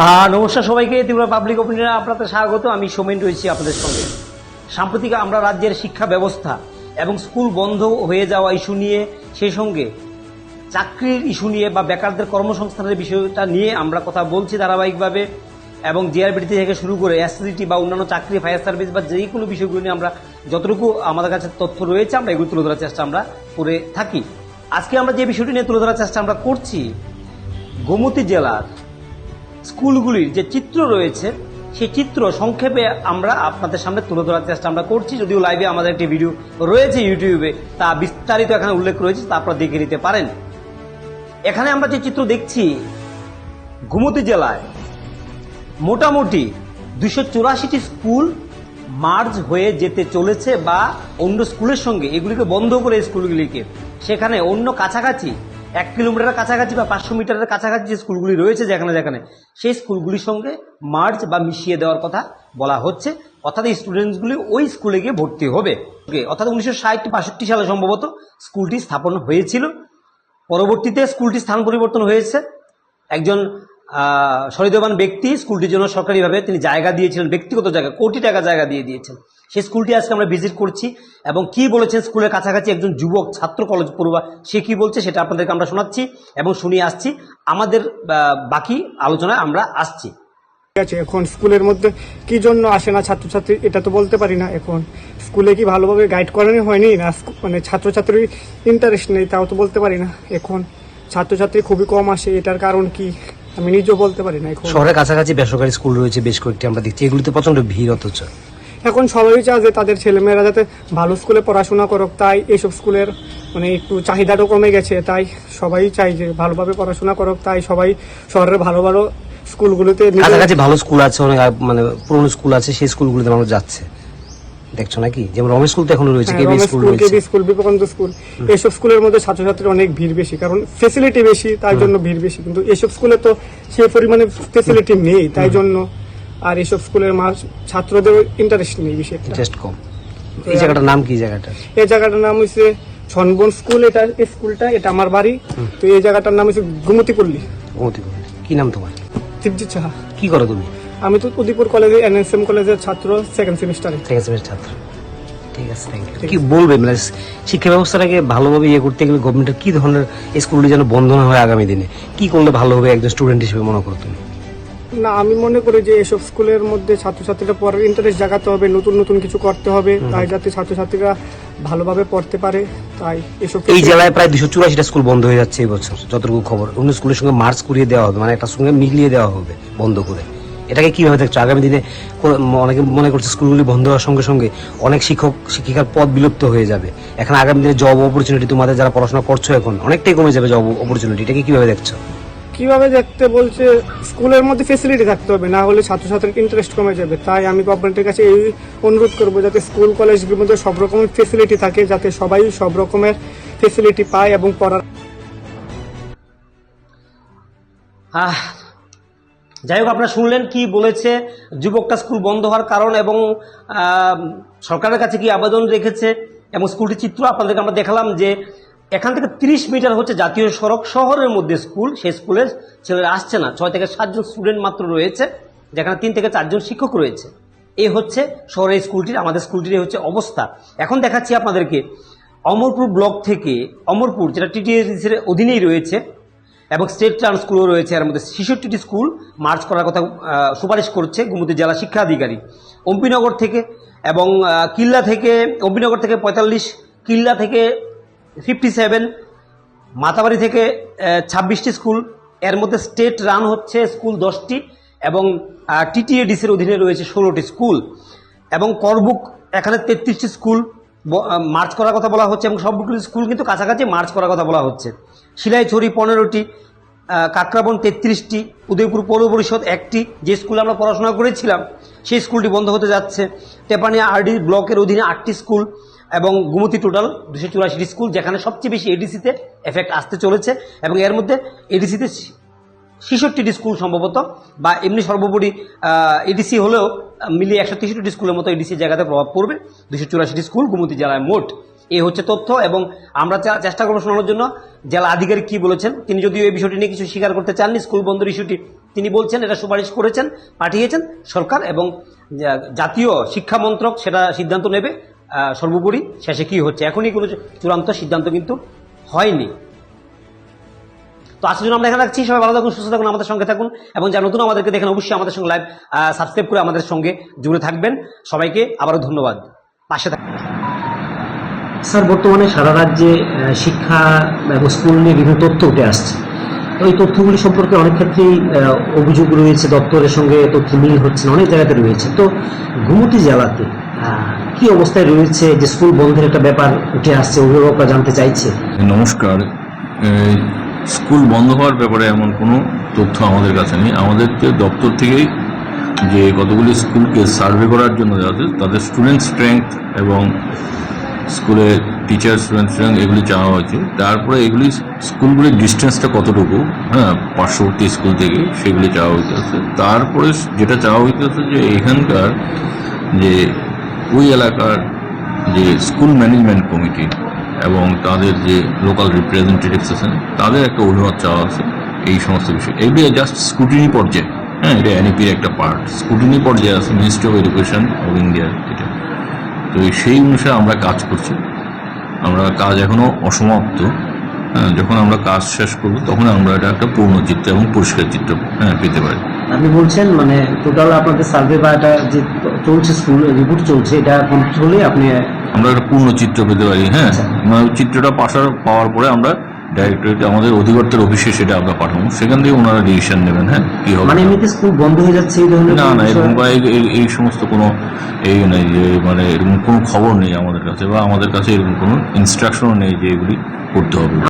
হ্যাঁ নমস্কার সবাইকে, ত্রিপুরা পাবলিক ওপিনিয়নে আপনাদের স্বাগত। আমি সোমেন রয়েছি আপনাদের সঙ্গে। সাম্প্রতিক আমরা রাজ্যের শিক্ষা ব্যবস্থা এবং স্কুল বন্ধ হয়ে যাওয়া ইস্যু নিয়ে, সেই সঙ্গে চাকরির ইস্যু নিয়ে বা বেকারদের কর্মসংস্থানের বিষয়টা নিয়ে আমরা কথা বলছি ধারাবাহিকভাবে এবং জিআরবিটি থেকে শুরু করে এসসিটি বা অন্যান্য চাকরি ফায়ার সার্ভিস বা যেই কোনো বিষয়গুলো নিয়ে আমরা যতটুকু আমাদের কাছে তথ্য রয়েছে, আমরা এগুলো তুলে ধরার চেষ্টা আমরা করে থাকি। আজকে আমরা যে বিষয়টি নিয়ে তুলে ধরার চেষ্টা আমরা করছি, গোমতী জেলার স্কুলগুলির যে চিত্র রয়েছে, সেই চিত্র সংক্ষেপে আমরা আপনাদের সামনে তুলে ধরার চেষ্টা আমরা করছি। যদিও লাইভে আমাদের একটি ভিডিও রয়েছে ইউটিউবে তা বিস্তারিত এখানে উল্লেখ রয়েছে, তা আপনারা দেখে নিতে পারেন। এখানে আমরা যে চিত্র দেখছি গোমতী জেলায় মোটামুটি দুশো চুরাশিটি স্কুল মার্জ হয়ে যেতে চলেছে বা অন্য স্কুলের সঙ্গে, এগুলিকে বন্ধ করে স্কুলগুলিকে। সেখানে অন্য কাছাকাছি এক কিলোমিটারের কাছাকাছি বা পাঁচশো মিটারের কাছাকাছি যে স্কুলগুলি রয়েছে যেখানে যেখানে সেই স্কুলগুলির সঙ্গে মার্চ বা মিশিয়ে দেওয়ার কথা বলা হচ্ছে। অর্থাৎ স্টুডেন্টসগুলি ওই স্কুলে গিয়ে ভর্তি হবে। অর্থাৎ উনিশশো ষাট বাষট্টি সালে সম্ভবত স্কুলটি স্থাপন হয়েছিল। পরবর্তীতে স্কুলটি স্থান পরিবর্তন হয়েছে। একজন আহ, সহৃদয়বান ব্যক্তি স্কুলটির জন্য সরকারিভাবে তিনি জায়গা দিয়েছিলেন ব্যক্তিগত জায়গা কোটি টাকা জায়গা দিয়ে দিয়েছেন। সেই স্কুলটি আজকে আমরা ভিজিট করছি এবং কি বলেছেন স্কুলের কাছাকাছি একজন যুবক ছাত্র কলেজ পড়ুয়া সে কি বলছে সেটা আপনাদেরকে আমরা শোনাচ্ছি এবং শুনিয়ে আসছি। আমাদের বাকি আলোচনায় আমরা আসছি। ঠিক আছে এখন স্কুলের মধ্যে কি জন্য আসে না ছাত্রছাত্রী এটা তো বলতে পারি না এখন। স্কুলে কি ভালোভাবে গাইড করানো হয়নি না মানে ছাত্রছাত্রীর ইন্টারেস্ট নেই তাও তো বলতে পারি না এখন। ছাত্রছাত্রী খুবই কম আসে এটার কারণ কি? আমি নিজেও বলতে পারি না এখন। শহরের কাছাকাছি বেসরকারি স্কুল রয়েছে বেশ কয়েকটি আমরা দেখছি। এগুলিতে প্রচণ্ড ভিড় অথচ। এখন সবাই চায় যে তাদের ছেলেমেয়েরা যাতে ভালো স্কুলে পড়াশোনা করুক। তাই এইসব স্কুলের মানে একটু চাহিদাটাও কমে গেছে। তাই সবাই চাই যে ভালোভাবে পড়াশোনা করুক। তাই সবাই শহরের ভালো ভালো স্কুলগুলোতে কাছাকাছি ভালো স্কুল আছে অনেক মানে পুরনো স্কুল আছে সেই স্কুলগুলোতে মানুষ যাচ্ছে। দেখছ নাকি? যেমন রমেশ স্কুল তো এখনও রয়েছে হ্যাঁ, কেবি স্কুল রয়েছে। KB school Vivekananda school. এইসব স্কুলের মধ্যে ছাত্রছাত্রীর অনেক ভিড় বেশি কারণ ফেসিলিটি বেশি তাই জন্য ভিড় বেশি। কিন্তু এইসব স্কুলে তো সেই পরিমাণে ফেসিলিটি নেই তাই জন্য আর এইসব স্কুলের ছাত্রদের ইন্টারেস্ট নেই বিষয়টা। ইন্টারেস্ট কম। এই জায়গাটার নাম কি জায়গাটা এই জায়গাটার নাম হচ্ছে ছনবন স্কুল এটা এই স্কুলটা এটা আমার বাড়ি। তো এই জায়গাটার নাম হচ্ছে গুমতিপল্লী। অমতিপুর কি নাম তোমার? শিবজিৎ সাহা। কি করো তুমি? আমি তো উদয়পুর কলেজে এনএসএম কলেজের ছাত্র সেকেন্ড সেমিস্টারে আছে বেশ ছাত্র। ঠিক আছে থ্যাংক ইউ কি বলবে মানে শিক্ষা ব্যবস্থাটাকে ভালোভাবে ইয়ে করতে গেলে গভর্নমেন্টের কি ধরনের স্কুলগুলি যেন বন্ধ না হয় আগামী দিনে? কি করলে ভালো হবে একজন স্টুডেন্ট হিসেবে মনে করো তুমি? না আমি মনে করি যে এসব স্কুলের মধ্যে ছাত্রছাত্রীরা পড়ার ইন্টারেস্ট জাগাতে হবে নতুন নতুন কিছু করতে হবে তাই যাতে ছাত্রছাত্রীরা ভালোভাবে পড়তে পারে তাই এসব এই জেলায় প্রায় দুশো চুরাশিটা স্কুল বন্ধ হয়ে যাচ্ছে এই বছর যতটুকু খবর। অন্য স্কুলের সঙ্গে মার্চ করিয়ে দেওয়া হবে মানে একটা সঙ্গে মিলিয়ে দেওয়া হবে বন্ধ করে। এটাকে কীভাবে দেখছ? আগামী দিনে অনেকে মনে করছে স্কুলগুলি বন্ধ হওয়ার সঙ্গে সঙ্গে অনেক শিক্ষক শিক্ষিকার পদ বিলুপ্ত হয়ে যাবে। এখন আগামী দিনে জব অপরচুনিটি তোমাদের যারা পড়াশোনা করছ এখন অনেকটাই কমে যাবে জব অপরচুনিটি এটাকে কীভাবে দেখছ? কীভাবে দেখতে বলছে, স্কুলের মধ্যে ফেসিলিটি থাকতে হবে, না হলে ছাত্রছাত্রীর ইন্টারেস্ট কমে যাবে। তাই আমি গভর্নমেন্টের কাছে এই অনুরোধ করব যাতে স্কুল কলেজগুলোর মধ্যে সব রকমের ফেসিলিটি থাকে, যাতে সবাই সব রকমের ফেসিলিটি পায় এবং পড়ার যাই হোক, আপনারা শুনলেন কি বলেছে যুবকটা স্কুল বন্ধ হওয়ার কারণ এবং সরকারের কাছে কি আবেদন রেখেছে এবং স্কুলটির চিত্র আপনাদেরকে আমরা দেখালাম যে এখান থেকে তিরিশ মিটার হচ্ছে জাতীয় সড়ক। শহরের মধ্যে স্কুল, সেই স্কুলে ছেলেরা আসছে না। ছয় থেকে সাতজন স্টুডেন্ট মাত্র রয়েছে, যেখানে তিন থেকে চারজন শিক্ষক রয়েছে। এই হচ্ছে শহরের স্কুলটির, আমাদের স্কুলটির হচ্ছে অবস্থা। এখন দেখাচ্ছি আপনাদেরকে অমরপুর ব্লক থেকে অমরপুর, যেটা টিটিএসির অধীনেই রয়েছে, এবং স্টেট ট্রান্স স্কুলও রয়েছে। এর মধ্যে ছেষট্টিটি স্কুল মার্চ করার কথা সুপারিশ করছে গুমতি জেলা শিক্ষা আধিকারী অম্পিনগর থেকে এবং কিল্লা থেকে, অম্পিনগর থেকে পঁয়তাল্লিশ, কিল্লা থেকে ফিফটি সেভেন মাতাবাড়ি থেকে ছাব্বিশটি স্কুল। এর মধ্যে স্টেট রান হচ্ছে স্কুল দশটি এবং টিটিএডিসির অধীনে রয়েছে ষোলোটি স্কুল। এবং করবুক, এখানে তেত্রিশটি স্কুল মার্চ করার কথা বলা হচ্ছে এবং সবগুলো স্কুল কিন্তু কাছাকাছি মার্চ করার কথা বলা হচ্ছে। শিলাইছড়ি পনেরোটি কাকরাবন তেত্রিশটি, উদয়পুর পৌর পরিষদ একটি। যে স্কুলে আমরা পড়াশোনা করেছিলাম, সেই স্কুলটি বন্ধ হতে যাচ্ছে। টেপানিয়া আরডি ব্লকের অধীনে আটটি স্কুল এবং গুমতি টোটাল দুশো চুরাশিটি স্কুল, যেখানে সবচেয়ে বেশি এডিসিতে এফেক্ট আসতে চলেছে এবং এর মধ্যে এডিসিতে ছেষট্টিটি স্কুল সম্ভবত বা এমনি সর্বোপরি এডিসি হলেও মিলিয়ে একশো তেষট্টি স্কুলের মতো এডিসি জায়গাতে প্রভাব পড়বে। দুশো চুরাশিটি স্কুল গুমতি জেলায় মোট। এই হচ্ছে তথ্য এবং আমরা চেষ্টা করব শোনানোর জন্য জেলা আধিকারিক কি বলেছেন। তিনি যদিও এই বিষয়টি নিয়ে কিছু স্বীকার করতে চাননি, স্কুল বন্ধের ইস্যুটি তিনি বলছেন, এটা সুপারিশ করেছেন, পাঠিয়েছেন সরকার এবং জাতীয় শিক্ষা মন্ত্রক সেটা সিদ্ধান্ত নেবে। সর্বোপরি শেষে কি হচ্ছে? এখনই কোনো চূড়ান্ত সিদ্ধান্ত কিন্তু হয়নি। তো আজকের জন্য আমরা এখানে রাখছি। সবাই ভালো থাকুন, সুস্থ থাকুন, আমাদের সঙ্গে থাকুন। এবং যারা নতুন আমাদেরকে দেখেন, অবশ্যই আমাদের সঙ্গে লাইভ সাবস্ক্রাইব করে আমাদের সঙ্গে জুড়ে থাকবেন। সবাইকে আবারও ধন্যবাদ। পাশে থাকবেন স্যার, বর্তমানে সারা রাজ্যে শিক্ষা স্কুল নিয়ে বিভিন্ন তথ্য উঠে আসছে। এই তথ্যগুলি সম্পর্কে অনেক ক্ষেত্রেই অভিযোগ রয়েছে, দপ্তরের সঙ্গে তথ্য মিল হচ্ছে অনেক জায়গাতে রয়েছে। তো ঘুমতি জেলাতে কি অবস্থায় রয়েছে? যে স্কুল বন্ধের একটা ব্যাপার উঠে আসছে, অভিভাবকরা জানতে চাইছে। নমস্কার। স্কুল বন্ধ হওয়ার ব্যাপারে এমন কোনো তথ্য আমাদের কাছে নেই। আমাদেরকে দপ্তর থেকেই যে কতগুলি স্কুলকে সার্ভে করার জন্য যাতে তাদের স্টুডেন্ট স্ট্রেংথ এবং স্কুলে টিচার স্টুডেন্ট স্ট্রেংথ এগুলি চাওয়া হয়েছে, তারপরে এগুলি স্কুলগুলির ডিস্টেন্সটা কতটুকু হ্যাঁ পার্শ্ববর্তী স্কুল থেকে সেগুলি চাওয়া হইতেছে তারপরে যেটা চাওয়া হইতেছে যে এখানকার যে ওই এলাকার যে স্কুল ম্যানেজমেন্ট কমিটি এবং তাদের যে লোকাল রিপ্রেজেন্টেটিভস আছেন তাদের একটা অভিমত চাওয়া আছে এই সমস্ত বিষয়। এগুলি জাস্ট স্কুটিনি পর্যায়ে। হ্যাঁ এটা এনইপির একটা পার্ট স্কুটিনি পর্যায়ে আছে মিনিস্ট্রি অফ এডুকেশন অফ ইন্ডিয়ার এটা। তো সেই অনুসারে আমরা কাজ করছি। আমরা কাজ এখনও অসমাপ্ত। হ্যাঁ, যখন আমরা কাজ শেষ করব তখন আমরা এটা একটা পূর্ণ চিত্র এবং পরিষ্কার চিত্র হ্যাঁ পেতে পারি। আপনি বলছেন মানে টোটাল আপনাদের সার্ভে বা এটা যে চলছে স্কুল রিপোর্ট চলছে এটা কমপ্লিট হলেই আপনি আমরা একটা পূর্ণ চিত্র পেতে পারি হ্যাঁ? আচ্ছা। চিত্রটা পাশার পাওয়ার পরে আমরা ডাইরেক্টরেট আমাদের অধিকর্তার অফিসে সেটা আমরা পাঠাবো। সেখান থেকে ওনারা ডিসিশন নেবেন হ্যাঁ? কি হবে? মানে এমনিতে স্কুল বন্ধ হয়ে যাচ্ছে এই ধরনের না না এরকম এই সমস্ত কোনো এই নেই যে মানে এরকম কোনো খবর নেই আমাদের কাছে বা আমাদের কাছে এরকম কোনো ইনস্ট্রাকশনও নেই যে এগুলি করতে হবে।